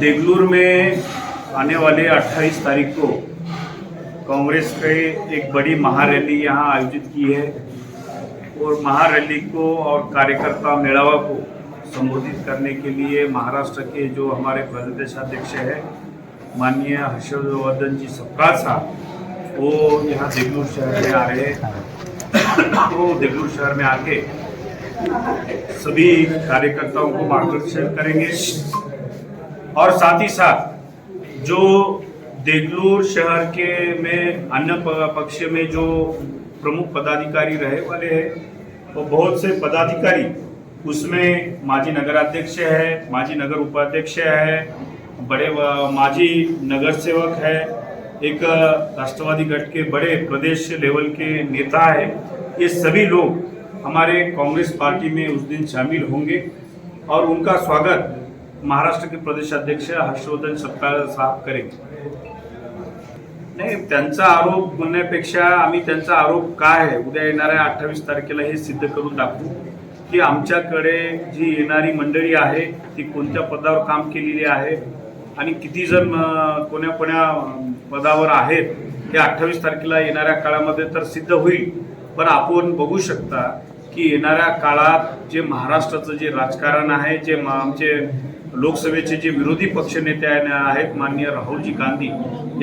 देगलूर में आने वाले 28 तारीख को कांग्रेस के एक बड़ी महारैली यहाँ आयोजित की है और महारैली को और कार्यकर्ता मेलावा को संबोधित करने के लिए महाराष्ट्र के जो हमारे प्रदेशाध्यक्ष है, माननीय हर्षवर्धन जी सप्ताह साहब, वो यहाँ देगलूर शहर में आ रहे हैं। तो देगलूर शहर में आके सभी कार्यकर्ताओं को मार्गदर्शन करेंगे। और साथ ही साथ जो देगलूर शहर के में, अन्य पक्ष में जो प्रमुख पदाधिकारी रहे वाले हैं, वो बहुत से पदाधिकारी उसमें माजी नगराध्यक्ष है, माजी नगर उपाध्यक्ष है, बड़े माजी नगर सेवक है, एक राष्ट्रवादी गठ के बड़े प्रदेश लेवल के नेता है। ये सभी लोग हमारे कांग्रेस पार्टी में उस दिन शामिल होंगे और उनका स्वागत महाराष्ट्र के प्रदेश अध्यक्ष हर्षवर्धन सत्तार साहब करेंगे। नाही त्यांचा आरोप म्हणण्यापेक्षा आम्ही त्यांचा आरोप काय आहे? उद्या येणाऱ्या अठ्ठावीस तारखेला हे सिद्ध करून दाखवू की आमच्याकडे जी येणारी मंडळी आहे ती कोणत्या पदावर काम केलेली आहे आणि किती जण कोण्या कोण्या पदावर आहेत हे अठ्ठावीस तारखेला येणाऱ्या काळामध्ये तर सिद्ध होईल. पण आपण बघू शकता की येणाऱ्या काळात जे महाराष्ट्राचं जे राजकारण आहे जे मा- आमचे लोकसभेचे जे विरोधी पक्षनेते आहेत माननीय राहुलजी गांधी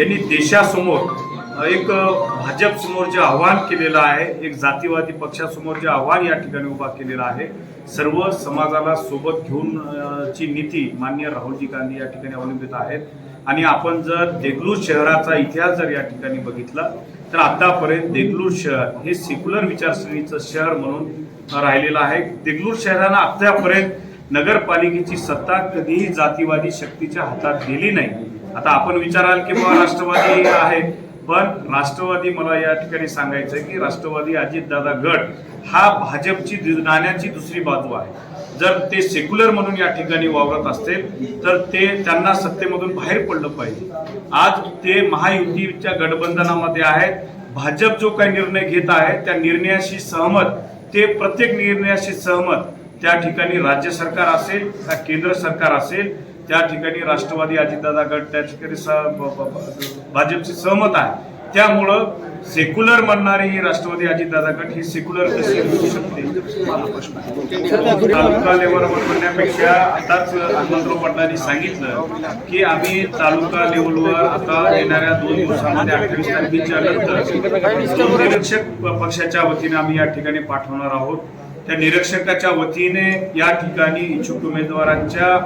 यांनी देशासमोर एक भाजपसमोर जे आव्हान केलेलं आहे एक जातीवादी पक्षासमोर जे आव्हान या ठिकाणी उभा केलेलं आहे सर्व समाजाला सोबत घेऊन ची नीती माननीय राहुलजी गांधी या ठिकाणी अवलंबित आहेत. आणि आपण जर देगलूर शहराचा इतिहास जर या ठिकाणी बघितला तर आतापर्यंत देगलूर शहर हे सेक्युलर विचारसरणीचं शहर म्हणून राहिलेलं आहे. देगलूर शहरानं आतापर्यंत नगरपालिकेची सत्ता कधीही जातीवादी शक्तीच्या हातात गेली नाही. आता आपण विचाराल की बाबा राष्ट्रवादी आहे पण राष्ट्रवादी मला या ठिकाणी सांगायचं आहे की राष्ट्रवादी अजितदादा गट हा भाजपची नाण्याची दुसरी बाजू आहे. जर ते सेक्युलर म्हणून या ठिकाणी वावरत असतील तर ते त्यांना सत्तेमधून बाहेर पडलं पाहिजे. आज ते महायुतीच्या गठबंधनामध्ये आहेत. भाजप जो काही निर्णय घेत आहे त्या निर्णयाशी सहमत ते प्रत्येक निर्णयाशी सहमत त्या ठिकाणी राज्य सरकार असेल का केंद्र सरकार असेल त्या ठिकाणी राष्ट्रवादी अजितदादा गट त्या ठिकाणी भाजपची सहमत आहे. त्यामुळं सेक्युलर म्हणणारी ही राष्ट्रवादी अजितदादा गट ही सेक्युलर कशी होऊ शकते? तालुका लेवलवर म्हणण्यापेक्षा आताच हनुमंतराव पाटलांनी सांगितलं की आम्ही तालुका लेवलवर आता येणाऱ्या दोन दिवसामध्ये अठ्ठावीस तारखेच्या नंतर निरीक्षक पक्षाच्या वतीने आम्ही या ठिकाणी पाठवणार आहोत. त्या निरीक्षकाच्या वतीने या ठिकाणी इच्छुक उमेदवारांच्या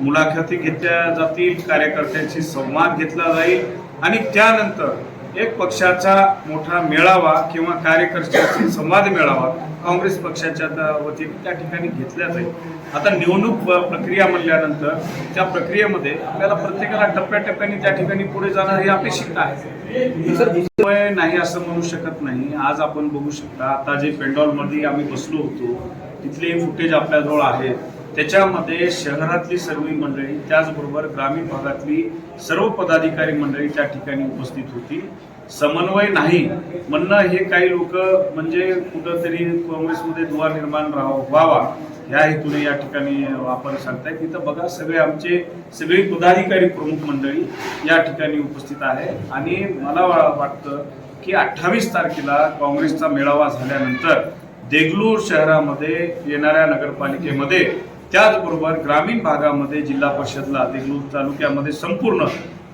मुलाखती घेतल्या जातील कार्यकर्त्यांशी संवाद घेतला जाईल आणि त्यानंतर एक पक्षाचा मोठा मेळावा किंवा कार्यकर्त्यांशी संवाद मेळावा काँग्रेस पक्षाच्या वतीने त्या ठिकाणी घेतल्या जाईल. आता निवडणूक प्रक्रिया म्हणल्यानंतर त्या प्रक्रियेमध्ये आपल्याला प्रत्येकाला टप्प्याटप्प्याने त्या ठिकाणी पुढे जाणं हे अपेक्षित आहे. वय नाही असं म्हणू शकत नाही. आज आपण बघू शकता आता जे पेंडॉलमध्ये आम्ही बसलो होतो तिथले फुटेज आपल्याजवळ आहेत. त्याच्यामध्ये शहरातली सर्व मंडळी त्याचबरोबर ग्रामीण भागातली सर्व पदाधिकारी मंडळी त्या ठिकाणी उपस्थित होती. समन्वय नाही. म्हणणं हे काही लोक म्हणजे कुठंतरी काँग्रेसमध्ये दुवा निर्माण राहावं व्हावा ह्या हेतूने या ठिकाणी आपण सांगताय तिथं बघा सगळे आमचे सगळे पदाधिकारी प्रमुख मंडळी या ठिकाणी उपस्थित आहे. आणि मला वाटतं की अठ्ठावीस तारखेला काँग्रेसचा मेळावा झाल्यानंतर देगलूर शहरामध्ये येणाऱ्या नगरपालिकेमध्ये त्याचबरोबर ग्रामीण भागामध्ये जिल्हा परिषदला देगलूर तालुक्यामध्ये संपूर्ण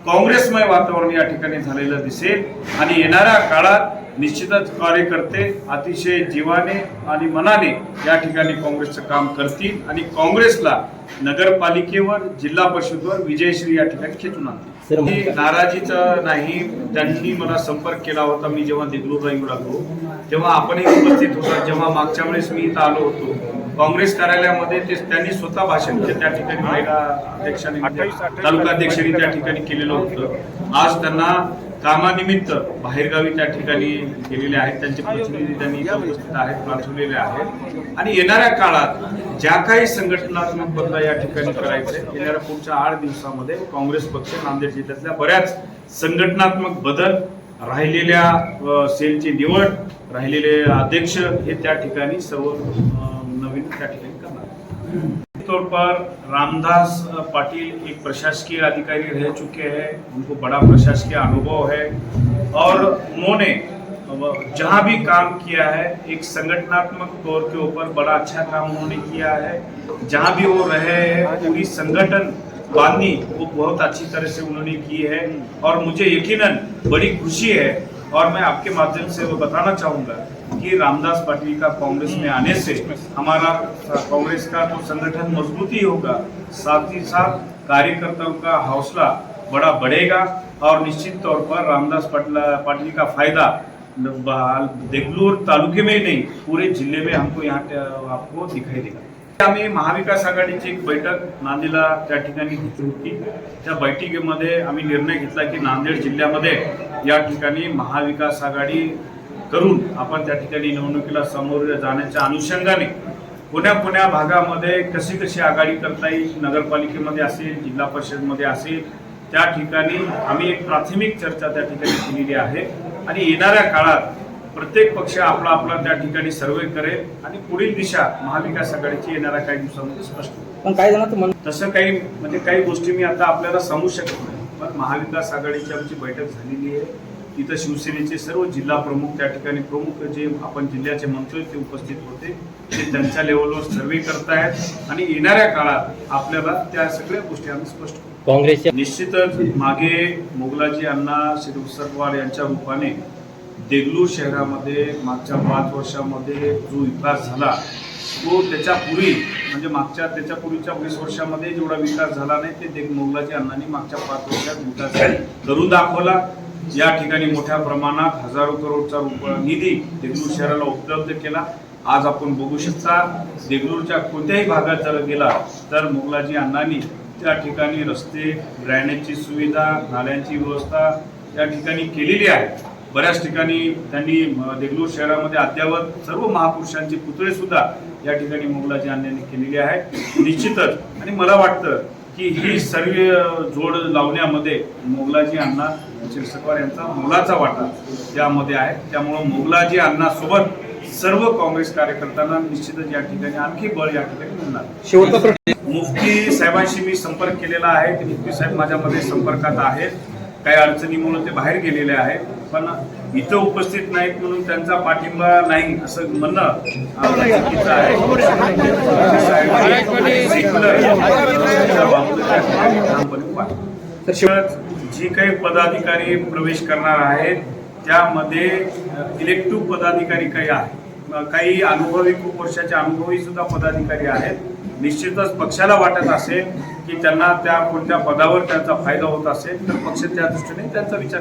काँग्रेसमय वातावरण या ठिकाणी झालेलं दिसेल. आणि येणाऱ्या काळात निश्चितच कार्यकर्ते अतिशय जीवाने आणि मनाने या ठिकाणी काँग्रेसचं काम करतील आणि काँग्रेसला नगरपालिकेवर जिल्हा परिषदवर विजयश्री या ठिकाणी खेचून आणतील. ही नाराजीचं नाही त्यांनी मला संपर्क केला होता. मी जेव्हा देगलूरला येऊ लागलो तेव्हा आपणही उपस्थित होता. जेव्हा मागच्या वेळेस मी इथं आलो होतो काँग्रेस कार्यालयामध्ये ते त्यांनी स्वतः भाषण त्या ठिकाणी अध्यक्षांनी तालुका अध्यक्षांनी त्या ठिकाणी केलेलं होतं. आज त्यांना कामानिमित्त बाहेरगावी त्या ठिकाणी गेलेले आहेत. त्यांचे प्रतिनिधी त्यांनी उपस्थित आहेत पाठवलेले आहेत. आणि येणाऱ्या काळात ज्या काही संघटनात्मक बदल या ठिकाणी करायचे येणाऱ्या पुढच्या आठ दिवसामध्ये काँग्रेस पक्ष नांदेड जिल्ह्यातल्या बऱ्याच संघटनात्मक बदल राहिलेल्या सेलची निवड राहिलेले अध्यक्ष हे त्या ठिकाणी सर्व नवीन त्या तौर पर रामदास पाटिल एक प्रशासकीय अधिकारी रह चुके हैं। उनको बड़ा प्रशासकीय अनुभव है। और उन्होंने, जहाँ भी काम किया है, एक संगठनात्मक तौर के ऊपर बड़ा अच्छा काम उन्होंने किया है। जहाँ भी वो रहे हैं, पूरी संगठन बांधनी वो बहुत अच्छी तरह से उन्होंने की है। और मुझे यकीनन बड़ी खुशी है। और मैं आपके माध्यम से वो बताना चाहूँगा कि रामदास पाटिल का कांग्रेस में आने से हमारा कांग्रेस का तो संगठन मजबूती होगा। साथ ही साथ कार्यकर्ताओं का हौसला बड़ा बढ़ेगा और निश्चित तौर पर रामदास पाटिल पाटिल का फायदा देगलूर तालुके में ही नहीं पूरे जिले में हमको यहाँ आपको दिखाई देगा। आम्ही महाविकास आघाडीची एक बैठक नांदेडला त्या ठिकाणी घेतली होती। त्या बैठकीमध्ये आम्ही निर्णय घेतला की नांदेड जिल्ह्यामध्ये या ठिकाणी महाविकास आघाडी करून आपण त्या ठिकाणी निवडणुकीला समोर जाण्याच्या अनुषंगाने कोण्या कोण्या भागामध्ये कशी कशी आघाडी करता येईल नगरपालिकेमध्ये असेल जिल्हा परिषदमध्ये असेल त्या ठिकाणी आम्ही एक प्राथमिक चर्चा त्या ठिकाणी केलेली आहे आणि येणाऱ्या काळात प्रत्येक पक्ष आपला आपला त्या ठिकाणी सर्वे करेल आणि पुढील दिशा महाविकास आघाडीची येणाऱ्या काही दिवसांमध्ये स्पष्ट. पण काही जणांचं म्हणणं तसं काही म्हणजे काही गोष्टी मी आता आपल्याला सांगू शकत नाही पण महाविकास आघाडीची आमची बैठक झालेली आहे तिथं शिवसेनेचे सर्व जिल्हा प्रमुख त्या ठिकाणी प्रमुख जे आपण जिल्ह्याचे मंत्री ते उपस्थित होते ते त्यांच्या लेवलवर सर्वे करतायत आणि येणाऱ्या काळात आपल्याला त्या सगळ्या गोष्टी आम्ही स्पष्ट करू काँग्रेसच्या निश्चितच मागे मोगलाजी अण्णा श्री उसरवार यांच्या रूपाने देगलूर शहरामध्ये मागच्या पाच वर्षामध्ये जो विकास झाला तो त्याच्या पूर्वी म्हणजे मागच्या त्याच्या पूर्वीच्या वीस वर्षामध्ये जेवढा विकास झाला नाही ते देग मोगलाजी अण्णांनी मागच्या पाच वर्षात विकास करून दाखवला. या ठिकाणी मोठ्या प्रमाणात हजारो करोडचा रुप निधी देगलूर शहराला उपलब्ध केला. आज आपण बघू शकता देगलूरच्या कोणत्याही भागात जर गेला तर मोगलाजी अण्णांनी त्या ठिकाणी रस्ते ड्रायनेजची सुविधा नाल्यांची व्यवस्था या ठिकाणी केलेली आहे. बऱ्याच ठिकाणी त्यांनी देगलूर शहरामध्ये अद्यावत सर्व महापुरुषांचे पुतळे सुद्धा या ठिकाणी मोगलाजी अण्णांनी केलेली आहे निश्चितच आणि मला वाटतं की ही सर्व जोड लावण्यामध्ये मोगलाजी अण्णा शिरसटवार यांचा मोलाचा वाटा त्यामध्ये आहे. त्यामुळं मोगलाजी अण्णा सोबत सर्व काँग्रेस कार्यकर्त्यांना निश्चितच या ठिकाणी आणखी बळ या ठिकाणी मिळणार. शेवटचा प्रश्न. मुफ्ती साहेबांशी मी संपर्क केलेला आहे. ते मुफ्ती साहेब माझ्यामध्ये संपर्कात आहेत. काही अडचणीमुळे ते बाहेर गेलेले आहेत. पण इथं उपस्थित नाहीत म्हणून त्यांचा पाठिंबा नाही असं म्हणणं चुकीचं आहे. जी काही पदाधिकारी प्रवेश करणार आहेत त्यामध्ये इलेक्टिव्ह पदाधिकारी काही आहेत. काही अनुभवी खूप वर्षाचे अनुभवी सुद्धा पदाधिकारी आहेत. निश्चितच पक्षाला वाटत असेल की त्यांना त्या कोणत्या पदावर त्यांचा फायदा होत असेल तर पक्ष त्या दृष्टीने त्यांचा विचार